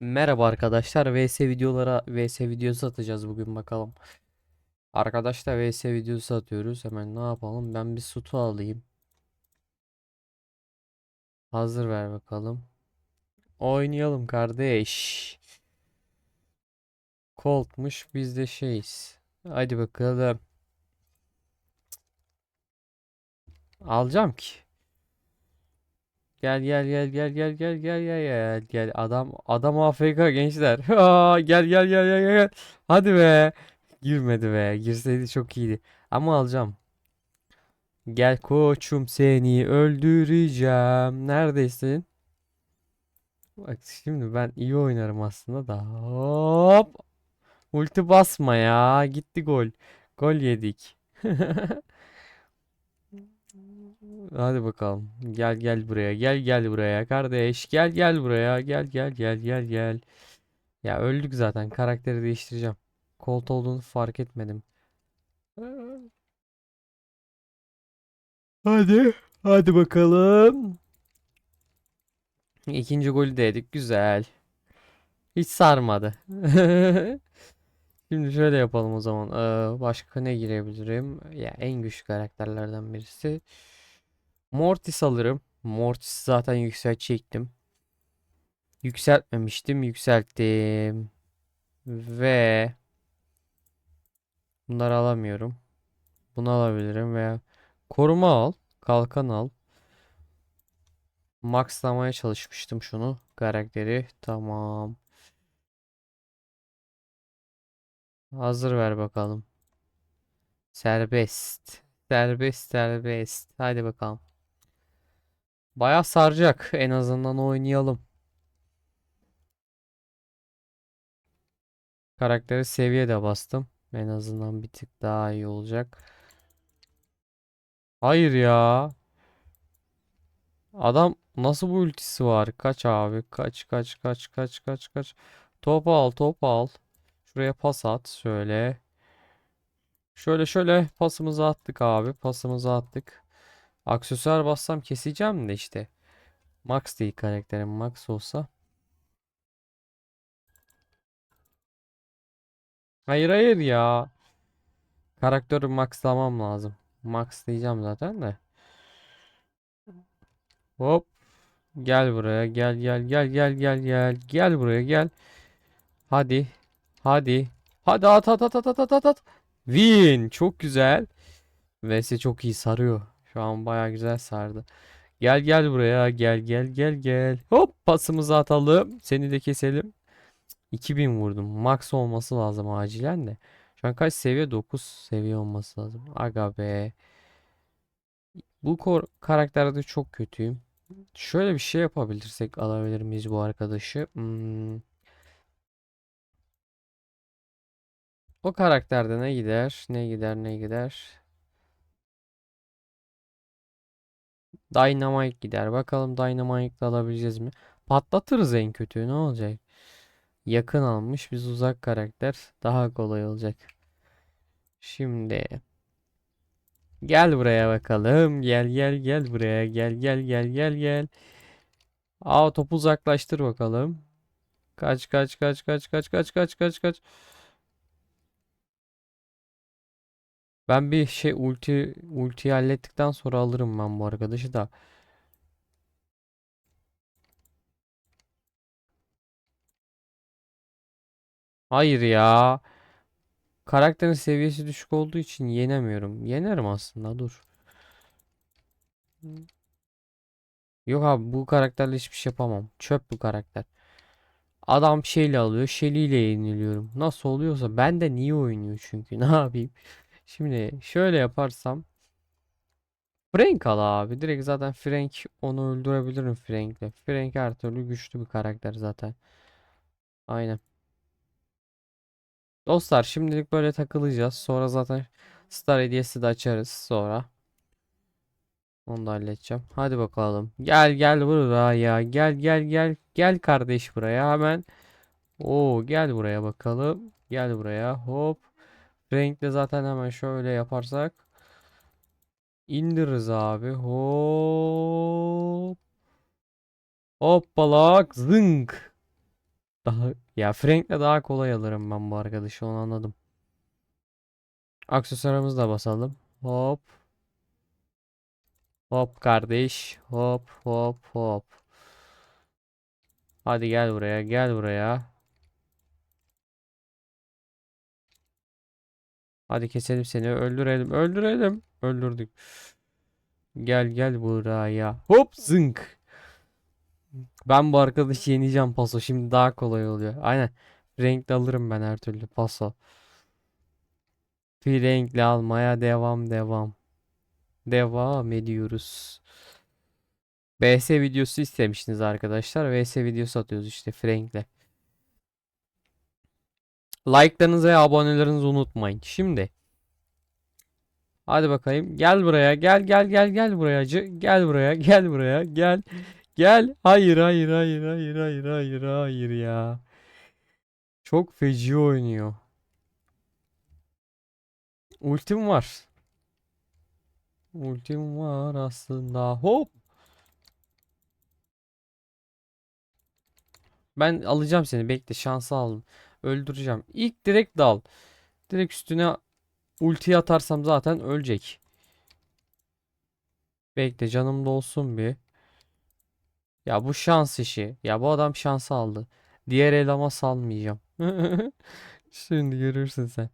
Merhaba arkadaşlar. VS videolara VS videosu atacağız bugün bakalım. Arkadaşlar VS videosu atıyoruz. Hemen ne yapalım? Ben bir sutu alayım. Hazır ver bakalım. Oynayalım kardeş. Colt'muş biz de şeyiz. Hadi bakalım. Alacağım ki. Gel gel gel gel gel gel gel gel gel gel adam adam AFK gençler. Aa, gel gel gel gel gel. Hadi be. Girmedi be. Girseydi çok iyiydi. Ama alacağım. Gel koçum seni öldüreceğim. Neredesin? Bak şimdi ben iyi oynarım aslında da. Hop. Ulti basma ya. Gitti gol. Gol yedik. Hadi bakalım. Gel gel buraya. Gel gel buraya kardeş. Gel gel buraya. Gel gel gel gel gel. Ya öldük zaten. Karakteri değiştireceğim. Colt olduğunu fark etmedim. Hadi. Hadi bakalım. İkinci golü de yedik. Güzel. Hiç sarmadı. Şimdi şöyle yapalım o zaman. Ee, başka ne girebilirim? Ya en güçlü karakterlerden birisi. Mortis alırım. Mortis zaten yükseltecektim. Yükseltmemiştim. Yükselttim. Ve bunları alamıyorum. Bunu alabilirim veya koruma al. Kalkan al. Maxlamaya çalışmıştım şunu. Karakteri. Tamam. Hazır ver bakalım. Serbest. Serbest serbest. Hadi bakalım. Bayağı saracak. En azından oynayalım. Karakteri seviye de bastım. En azından bir tık daha iyi olacak. Hayır ya. Adam nasıl bu ultisi var? Kaç abi? Kaç kaç kaç kaç kaç kaç. Top al top al. Şuraya pas at. Şöyle. Şöyle şöyle pasımızı attık abi. Pasımızı attık. Aksesuar bassam keseceğim de işte. Max değil karakterim. Max olsa. Hayır hayır ya. Karakteri maxlamam lazım. Max diyeceğim zaten de. Hop. Gel buraya. Gel gel gel gel gel gel. Gel buraya gel. Hadi. Hadi. Hadi at at at at at at at. Win. Çok güzel. VS çok iyi sarıyor. Şu an baya güzel sardı. Gel gel buraya. Gel gel gel gel. Hop pasımızı atalım. Seni de keselim. 2000 vurdum. Max olması lazım acilen de. Şu an kaç seviye? 9 seviye olması lazım. Aga be. Bu karakterde çok kötüyüm. Şöyle bir şey yapabilirsek alabilir miyiz bu arkadaşı? Hmm. O karakterde ne gider? Ne gider? Ne gider? Dynamite gider. Bakalım Dynamite'ı alabileceğiz mi? Patlatırız en kötü. Ne olacak? Yakın almış. Biz uzak karakter. Daha kolay olacak. Şimdi gel buraya bakalım. Gel gel gel buraya. Gel gel gel gel gel. Aa topu uzaklaştır bakalım. Kaç kaç kaç kaç kaç kaç kaç kaç kaç. Ben bir şey ulti ultiyi hallettikten sonra alırım ben bu arkadaşı da. Hayır ya. Karakterin seviyesi düşük olduğu için yenemiyorum. Yenerim aslında dur. Yok abi bu karakterle hiçbir şey yapamam. Çöp bu karakter. Adam şeyle alıyor. Shelly ile yeniliyorum. Nasıl oluyorsa ben de niye oynuyor çünkü. Ne yapayım? Şimdi şöyle yaparsam Frank al abi. Direkt zaten Frank onu öldürebilirim Frank'le. Frank her türlü güçlü bir karakter zaten. Aynen. Dostlar şimdilik böyle takılacağız. Sonra zaten Star hediyesi de açarız sonra. Onu da halledeceğim. Hadi bakalım. Gel gel buraya. Gel gel gel. Gel kardeş buraya hemen. Oo gel buraya bakalım. Gel buraya. Hop. Renkli zaten hemen şöyle yaparsak indiririz abi. Hop. Hoppalak zınk. Daha ya Frank'le daha kolay alırım ben bu arkadaşı onu anladım. Aksesuarımızı da basalım. Hop. Hop kardeş. Hop hop hop. Hadi gel buraya gel buraya. Hadi keselim seni öldürelim öldürelim. Öldürdük. Gel gel buraya. Hop zınk. Ben bu arkadaşı yeneceğim paso. Şimdi daha kolay oluyor. Aynen. Renkli alırım ben her türlü paso. Bir renkli almaya devam devam. Devam ediyoruz. BS videosu istemiştiniz arkadaşlar. VS videosu atıyoruz işte Frank'le. Like'larınızı ve abonelerinizi unutmayın. Şimdi. Hadi bakayım. Gel buraya. Gel gel gel gel buraya. Gel buraya. Gel buraya. Gel. Gel. Hayır hayır hayır hayır hayır hayır hayır ya. Çok feci oynuyor. Ultim var. Ultim var aslında. Hop. Ben alacağım seni. Bekle. Şansı aldım. Öldüreceğim. İlk direkt dal. Direkt üstüne ultiyi atarsam zaten ölecek. Bekle canım da olsun bir. Ya bu şans işi. Ya bu adam şansı aldı. Diğer el ama salmayacağım. Şimdi görürsün sen.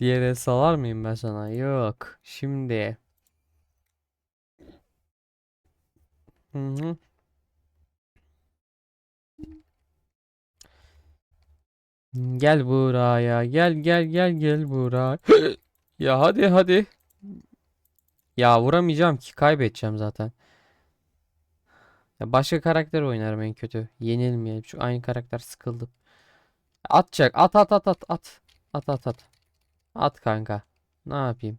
Diğer el salar mıyım ben sana? Yok. Şimdi. Hı hı. Gel buraya. Gel gel gel gel buraya. Ya hadi hadi. Ya vuramayacağım ki kaybedeceğim zaten. Ya başka karakter oynarım en kötü. Yenilmeyelim. Şu aynı karakter sıkıldım. Atacak. At at at at at. At at at. At kanka. Ne yapayım?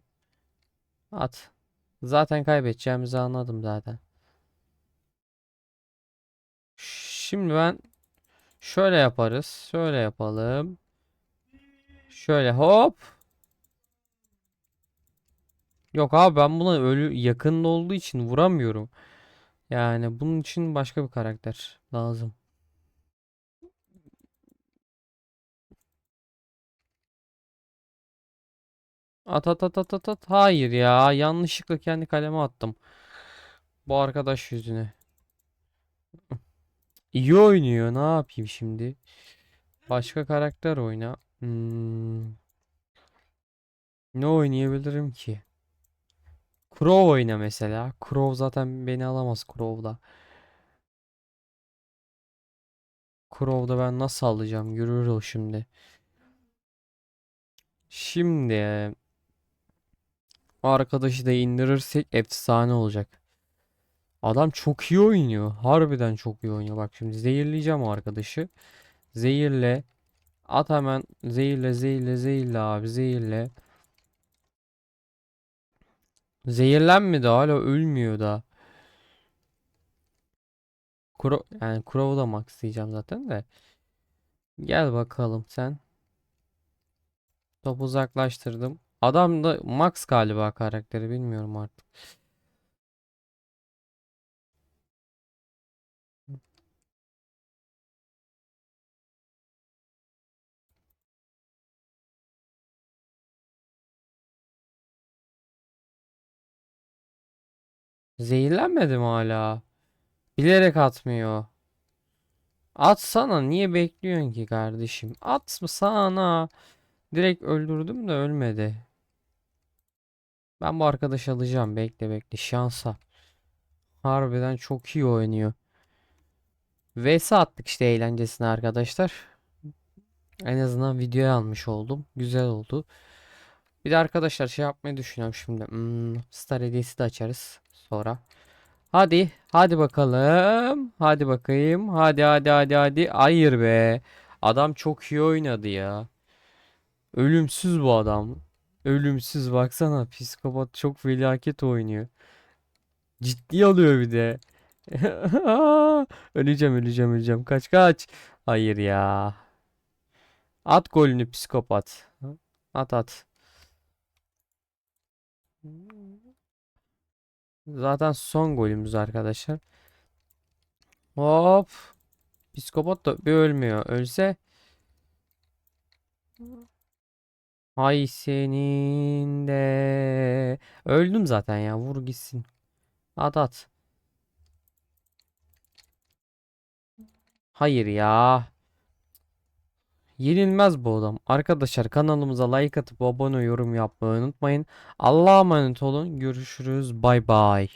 At. Zaten kaybedeceğimizi anladım zaten. Şimdi ben şöyle yaparız. Şöyle yapalım. Şöyle hop. Yok abi ben buna ölü yakında olduğu için vuramıyorum. Yani bunun için başka bir karakter lazım. At at at at at at. Hayır ya. Yanlışlıkla kendi kaleme attım. Bu arkadaş yüzüne. İyi oynuyor. Ne yapayım şimdi? Başka karakter oyna. Hmm. Ne oynayabilirim ki? Crow oyna mesela. Crow zaten beni alamaz Crow'da. Crow'da ben nasıl alacağım? Görürüz o şimdi. Şimdi arkadaşı da indirirsek efsane olacak. Adam çok iyi oynuyor. Harbiden çok iyi oynuyor. Bak şimdi zehirleyeceğim o arkadaşı. Zehirle. At hemen. Zehirle zehirle zehirle abi zehirle. Zehirlenmedi hala ölmüyor da. Kuro yani Crow'u da maxlayacağım zaten de. Gel bakalım sen. Topu uzaklaştırdım. Adam da max galiba karakteri bilmiyorum artık. Zehirlenmedim hala. Bilerek atmıyor. Atsana niye bekliyorsun ki kardeşim? At mı sana? Direkt öldürdüm de ölmedi. Ben bu arkadaşı alacağım. Bekle bekle. Şansa. Harbiden çok iyi oynuyor. VS attık işte eğlencesine arkadaşlar. En azından videoya almış oldum. Güzel oldu. Bir de arkadaşlar şey yapmayı düşünüyorum şimdi. Hmm, Star hediyesi de açarız sonra. Hadi, hadi bakalım. Hadi bakayım. Hadi hadi hadi hadi. Hayır be. Adam çok iyi oynadı ya. Ölümsüz bu adam. Ölümsüz baksana. Psikopat çok felaket oynuyor. Ciddi alıyor bir de. Öleceğim öleceğim öleceğim. Kaç kaç. Hayır ya. At golünü psikopat. At at. Zaten son golümüz arkadaşlar. Hop. Psikopat da bir ölmüyor. Ölse Ay senin de. Öldüm zaten ya. Vur gitsin. At at. Hayır ya. Yenilmez bu adam. Arkadaşlar kanalımıza like atıp abone yorum yapmayı unutmayın. Allah'a emanet olun. Görüşürüz. Bay bay.